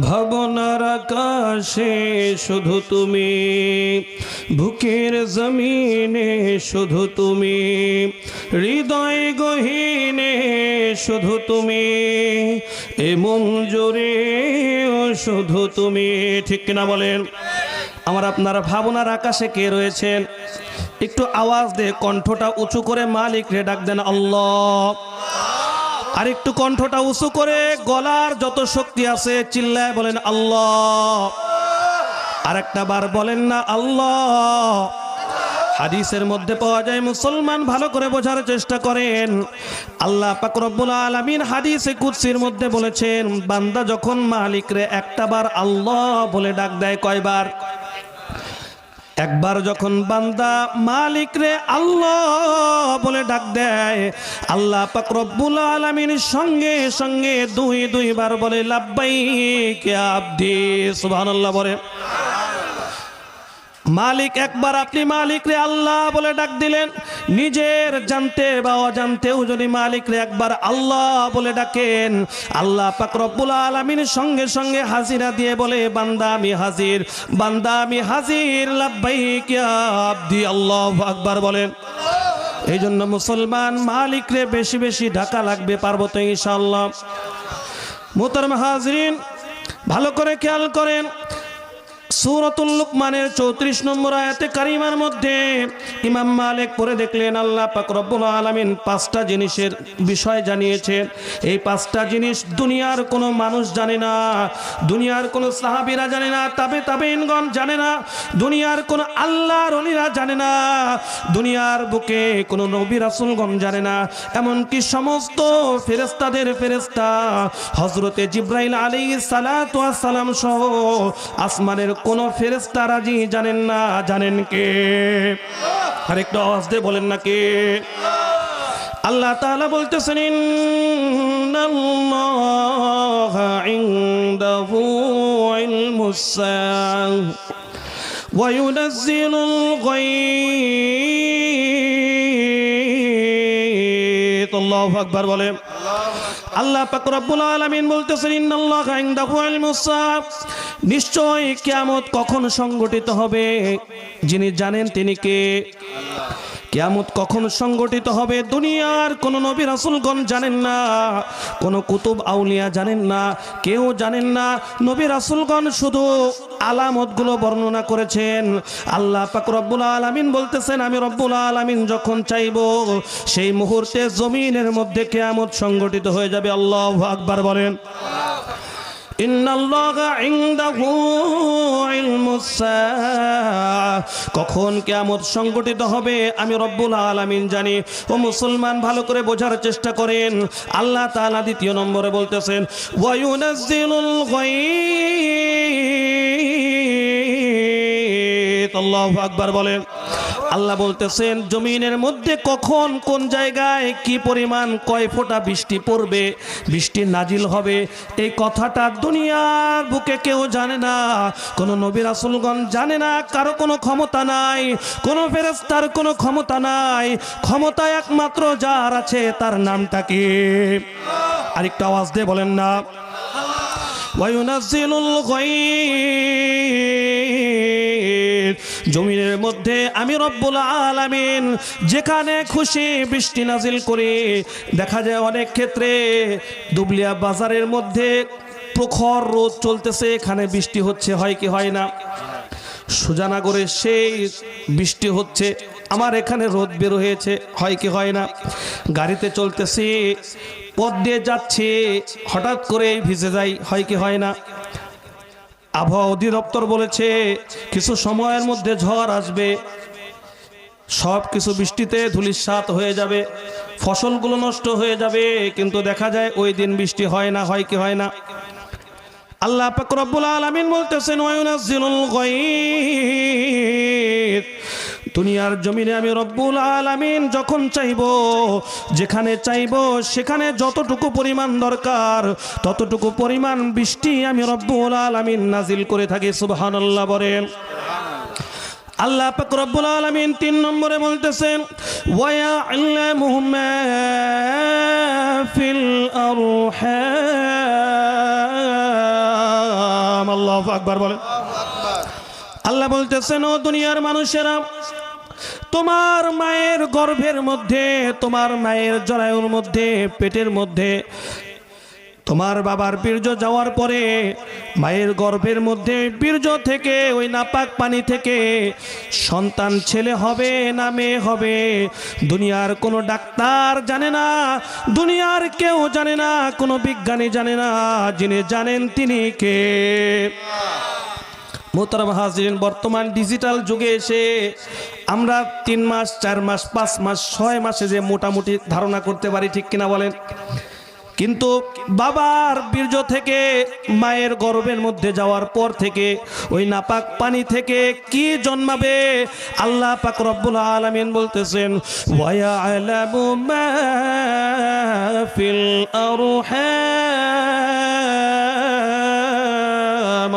ভাবনার আকাশে শুধু তুমি, বুকের জমিনে শুধু তুমি, হৃদয় গহীনে শুধু তুমি, এ মন জোরে শুধু তুমি। ঠিক কিনা বলেন? আমার আপনার ভাবনার আকাশে কে রয়েছেন? একটু আওয়াজ দে, কণ্ঠটা উঁচু করে মালিক রে ডাক দেন আল্লাহ। আর একটু কণ্ঠটা উঁচু করে গলার যত শক্তি আছে চিল্লায় বলেন আল্লাহ। আর একটা বার বলেন না আল্লাহ। হাদিসের মধ্যে পাওয়া যায় মুসলমান ভালো করে বোঝার চেষ্টা করেন। আল্লাহ পাক রব্বুল আলামিন হাদিসে কুদসির মধ্যে বলেছেন, বান্দা যখন মালিকরে একটা বার আল্লাহ বলে ডাক দেয় কয়বার? একবার যখন বান্দা মালিক রে আল্লাহ বলে ডাক দেয়, আল্লাহ পাক রব্বুল সঙ্গে সঙ্গে দুই দুইবার বলে, লাব্বাইক ইয়া আব্দি সুবহানাল্লাহ বলে। মালিক একবার আপনি মালিক রে আল্লাহ বলে ডাক দিলেন। নিজের জানতে বা অজান্তেও যদি মালিক রে একবার আল্লাহ বলে ডাকেন, আল্লাহ পাক রব্বুল আলামিন সঙ্গে সঙ্গে হাজিরা দিয়ে বলে, বান্দা আমি হাজির, বান্দা আমি হাজির। আব্দি, আল্লাহু আকবার বলেন। এই জন্য মুসলমান মালিক রে বেশি বেশি ঢাকা লাগবে পারব তো ইনশাআল্লাহ। মোহতারম হাজরিন, ভালো করে খেয়াল করেন চৌত্রিশ নম্বর আয়াতে কারিমার মধ্যে ইমাম পরে দেখলেন, আল্লাহ পাঁচটা জিনিসের বিষয় জানিয়েছেন এই পাঁচটা জিনিস দুনিয়ার কোনো মানুষ জানে না, দুনিয়ার কোনো সাহাবীরা জানে না, তাবে তাবেইনগণ জানে না, দুনিয়ার কোনো আল্লাহর অলিরা জানে না, দুনিয়ার বুকে কোনো নবী রাসূলগণ জানে না। এমনকি সমস্ত ফেরেস্তাদের ফেরেস্তা হজরতে জিব্রাইল আলী সালাম সহ আসমানের কোন ফেরেস্তা রাজি জানেন না জানেন কে আর একটু আওয়াজ দিয়ে বলেন না কে আল্লাহ তাআলা বলতেছেন ইন্নাল্লাহা ইনদাহু ইলমুস সাআহ وينزل الغيث الله أكبر বলে আল্লাহ পাক রব্বুল আলামিন বলতেছেন ইন্নাল্লাহা ইনদাহু ইলমুস সাআহ নিশ্চয় কেয়ামত কখন সংগঠিত হবে? যিনি জানেন তিনি কে। কেয়ামত কখন সংগঠিত হবে? দুনিয়ার কোন নবী রাসূলগণ জানেন না, কোন কুতুব আউলিয়া জানেন না, কেউ জানেন না। নবী রাসূলগণ শুধু আলামতগুলো বর্ণনা করেছেন। আল্লাহ পাক রব্বুল আলামিন বলতেছেন, আমি রব্বুল আলামিন যখন চাইব, সেই মুহূর্তে জমিনের মধ্যে কেয়ামত সংগঠিত হয়ে যাবে। আল্লাহু আকবার বলেন। কখন কেমত সংগঠিত হবে আমি রব্বুল আলামিন জানি। ও মুসলমান, ভালো করে বোঝার চেষ্টা করেন। আল্লাহ তাআলা দ্বিতীয় নম্বরে বলতেছেন, ওয়ায়ুনাজ্জিলুল গায়ব আল্লাহু আকবার বলেন। আল্লাহ বলতেছেন, জমিনের মধ্যে কখন, কোন জায়গায়, কি পরিমাণ, কয় ফোঁটা বৃষ্টি পড়বে, বৃষ্টি নাজিল হবে, এই কথাটা দুনিয়ার বুকে কেউ জানে না। কোনো নবী রাসূলগণ জানে না, কারও কোনো ক্ষমতা নাই, কোনো ফেরেশতার কোনো ক্ষমতা নাই। ক্ষমতা একমাত্র যার আছে, তার নামটা কি? আরেকটা আওয়াজ দিয়ে বলেন না। ওয়ায়ুনাজ্জিলুল গায়ব। জমিনের মধ্যে আমি রব্বুল আলামিন যেখানে খুশি বৃষ্টি নাজিল করে, দেখা যায় অনেক ক্ষেত্রে দুবলিয়া বাজারের মধ্যে প্রখর রোদ চলতেছে, এখানে বৃষ্টি হচ্ছে, হয় কি হয় না? সুজানাগরে সেই বৃষ্টি হচ্ছে, আমার এখানে রোদ বের হয়েছে, হয় কি হয় না? গাড়িতে চলতেছি, পথ দিয়ে যাচ্ছে, হঠাৎ করে ভিজে যাই, হয় কি হয় না? আবহাওয়া অধিদপ্তর বলেছে, কিছু সময়ের মধ্যে ঝড় আসবে। সব কিছু বৃষ্টিতে ধুলিস্বাত হয়ে যাবে, ফসলগুলো নষ্ট হয়ে যাবে, কিন্তু দেখা যায় ওই দিন বৃষ্টি হয় না, হয় কি হয় না। আল্লাহ পাক রব্বুল আলামিন বলতেছেন ওয়ায়ুনাজ্জিলুল গায়ব দুনিয়ার জমিনে আমি রব্বুল আলামিন যখন চাইব, যেখানে চাইব, সেখানে যতটুকু পরিমাণ দরকার, ততটুকু পরিমাণ বৃষ্টি আমি রব্বুল আলামিন নাজিল করে থাকি, সুবহানাল্লাহ বলেন। আল্লাহ পাক রব্বুল আলামিন তিন নম্বরে বলতেছেন ওয়া আল্লামু মা ফিল আরহাম। আল্লাহ আকবার বলেন। আল্লাহ বলতেছেন, ও দুনিয়ার মানুষেরা তোমার মায়ের গর্ভের মধ্যে, তোমার মায়ের জরায়ুর মধ্যে, পেটের মধ্যে, তোমার বাবার বীর্য যাওয়ার পরে, মায়ের গর্ভের মধ্যে বীর্য থেকে, ওই নাপাক পানি থেকে সন্তান ছেলে হবে না মেয়ে হবে? দুনিয়ার কোনো ডাক্তার জানে না, দুনিয়ার কেউ জানে না, কোনো বিজ্ঞানী জানে না, যিনি জানেন তিনি কে? মোহতারাম হাজরিন, বর্তমান ডিজিটাল যুগে এসে আমরা তিন মাস, চার মাস, পাঁচ মাস, ছয় মাসে যে মোটামুটি ধারণা করতে পারি, ঠিক কিনা বলেন? কিন্তু বাবার বীর্য থেকে, মায়ের গর্ভের মধ্যে যাওয়ার পর থেকে, ওই নাপাক পানি থেকে কি জন্মাবে? আল্লাহ পাক রব্বুল আলামিন বলতেছেন, ওয়া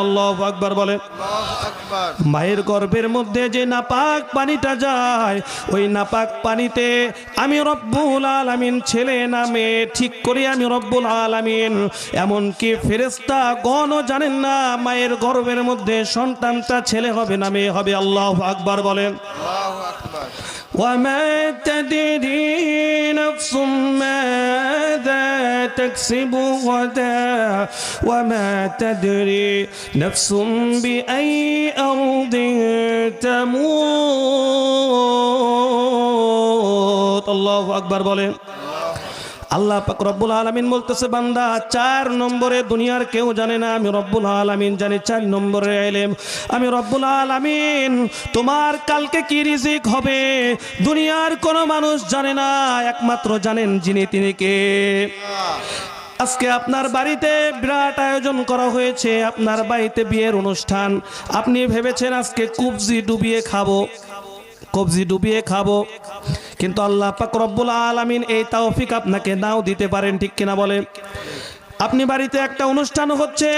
আল্লাহু আকবার বলেন। মায়ের গর্ভের মধ্যে যে নাপাক পানিটা যায়, ওই নাপাক পানিতে আমি রব্বুল আলামিন ছেলে নামে ঠিক করে আমি রব্বুল আলামিন। এমনকি ফেরেস্তা গণও জানেন না মায়ের গর্ভের মধ্যে সন্তানটা ছেলে হবে না মেয়ে হবে, আল্লাহ আকবার বলেন। وما تدري نفس ماذا تكسب غدا وما تدري نفس بأي أرض تموت. الله أكبر بولين. আল্লাহ পাক রব্বুল আলামিন বলতেছে, বান্দা, চার নম্বরে দুনিয়ার কেউ জানে না, আমি রব্বুল আলামিন জানি, চার নম্বরে এলেম আমি রব্বুল আলামিন, তোমার কালকে কি রিজিক হবে? দুনিয়ার কোনো মানুষ জানে না, একমাত্র জানেন যিনি তিনি কে। আজকে আপনার বাড়িতে বিরাট আয়োজন করা হয়েছে, আপনার বাড়িতে বিয়ের অনুষ্ঠান। আপনি ভেবেছেন আজকে কুবজি ডুবিয়ে খাব? কবজি ডুবিয়ে খাব? কিন্তু আল্লাহ পাক রব্বুল আলামিন এই তৌফিক আপনাকে নাও দিতে পারেন, ঠিক কিনা বলে আপনি বাড়িতে একটা অনুষ্ঠান হচ্ছে,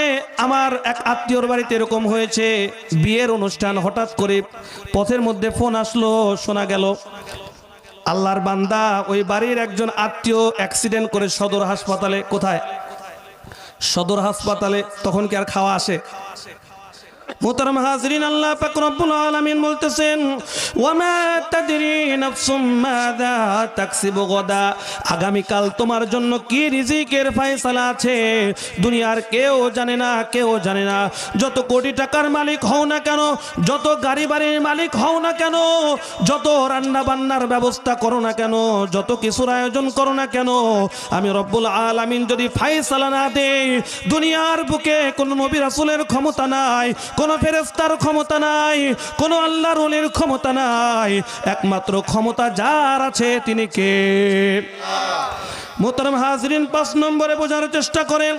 আমার এক আত্মীয়র বাড়িতে এরকম হয়েছে, বিয়ের অনুষ্ঠান, হঠাৎ করে পথের মধ্যে ফোন আসলো, শোনা গেল, আল্লাহর বান্দা ওই বাড়ির একজন আত্মীয় অ্যাক্সিডেন্ট করে সদর হাসপাতালে, কোথায়? সদর হাসপাতালে, তখন কি আর খাওয়া আসে? মোহতারাম হাজরিন, আল্লাহ পাক রব্বুল আলামিন বলতেছেন, ওয়ামা তাদরি নাফসুম মাযা তাকসিবু গাদা। আগামী কাল তোমার জন্য কি রিজিকের ফয়সালা আছে? দুনিয়ার কেউ জানে না, কেউ জানে না। যত কোটি টাকার মালিক হও না কেন, যত গাড়ি বাড়ির মালিক হও না কেন, যত রান্না বান্নার ব্যবস্থা করো না কেন, যত কিছুর আয়োজন করো না কেন, আমি রব্বুল আলামিন যদি ফায়সালা না দেই, দুনিয়ার বুকে কোন নবী রাসূলের ক্ষমতা নাই কোন ফেরেস্তার ক্ষমতা নাই, কোন আল্লাহর রুলের ক্ষমতা নাই। একমাত্র ক্ষমতা যার আছে তিনি কে? মোতারাম হাজরিন পাঁচ নম্বরে বোঝার চেষ্টা করেন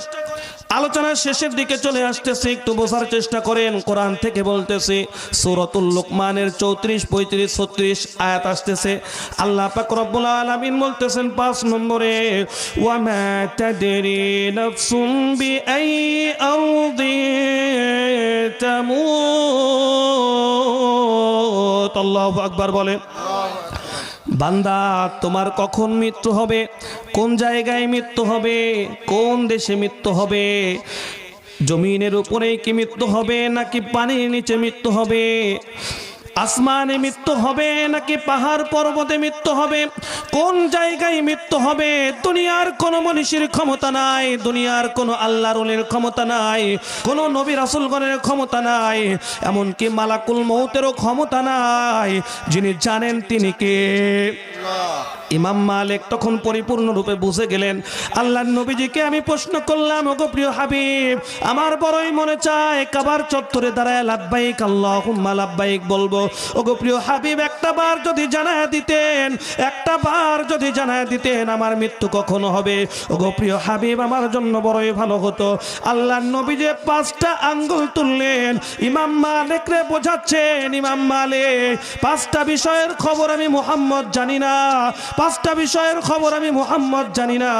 আলোচনার শেষের দিকে চলে আসতেছি, একটু বোঝার চেষ্টা করেন, কোরআন থেকে বলতেছি, সূরাতুল লোকমানের চৌত্রিশ, পঁয়ত্রিশ, ছত্রিশ আয়াত আসতেছে। আল্লাহ পাক রব্বুল আলামিন বলতেছেন পাঁচ নম্বরে, ওয়ামা আকবার বলে বান্দা, তোমার কখন মৃত্যু হবে? কোন জায়গায় মৃত্যু হবে? কোন দেশে মৃত্যু হবে? জমিনের উপরেই কি মৃত্যু হবে নাকি পানির নিচে মৃত্যু হবে? আসমানে মৃত্যু হবে নাকি পাহাড় পর্বতে মৃত্যু হবে? কোন জায়গায় মৃত্যু হবে? দুনিয়ার কোন মনীষীর ক্ষমতা নাই, দুনিয়ার কোন আল্লাহ রুলের ক্ষমতা নাই, কোন নবী রাসুলগণের ক্ষমতা নাই, এমনকি মালাকুল মৌতেরও ক্ষমতা নাই। যিনি জানেন তিনি কে? ইমাম মালিক তখন পরিপূর্ণরূপে বুঝে গেলেন, আল্লাহর নবীজিকে আমি প্রশ্ন করলাম, ওগো প্রিয় হাবিব, আমার বড়ই মনে চায় কাবার চত্বরে দাঁড়ায় লাভবাইক আল্লাহুম্মা লাভবাইক বলব। ওগো প্রিয় হাবিব, একটা বার যদি জানায় দিতেন, একটা বার যদি জানায় দিতেন আমার মৃত্যু কখন হবে? ওগো প্রিয় হাবিব, আমার জন্য বড়ই ভালো হতো। আল্লাহর নবী যে পাঁচটা আঙ্গুল তুললেন, ইমাম মালিক রে বোঝাচ্ছেন, ইমাম মালিক, পাঁচটা বিষয়ের খবর আমি মোহাম্মদ জানি না। পাঁচটা বিষয়ের খবর আমি মোহাম্মদ জানি না।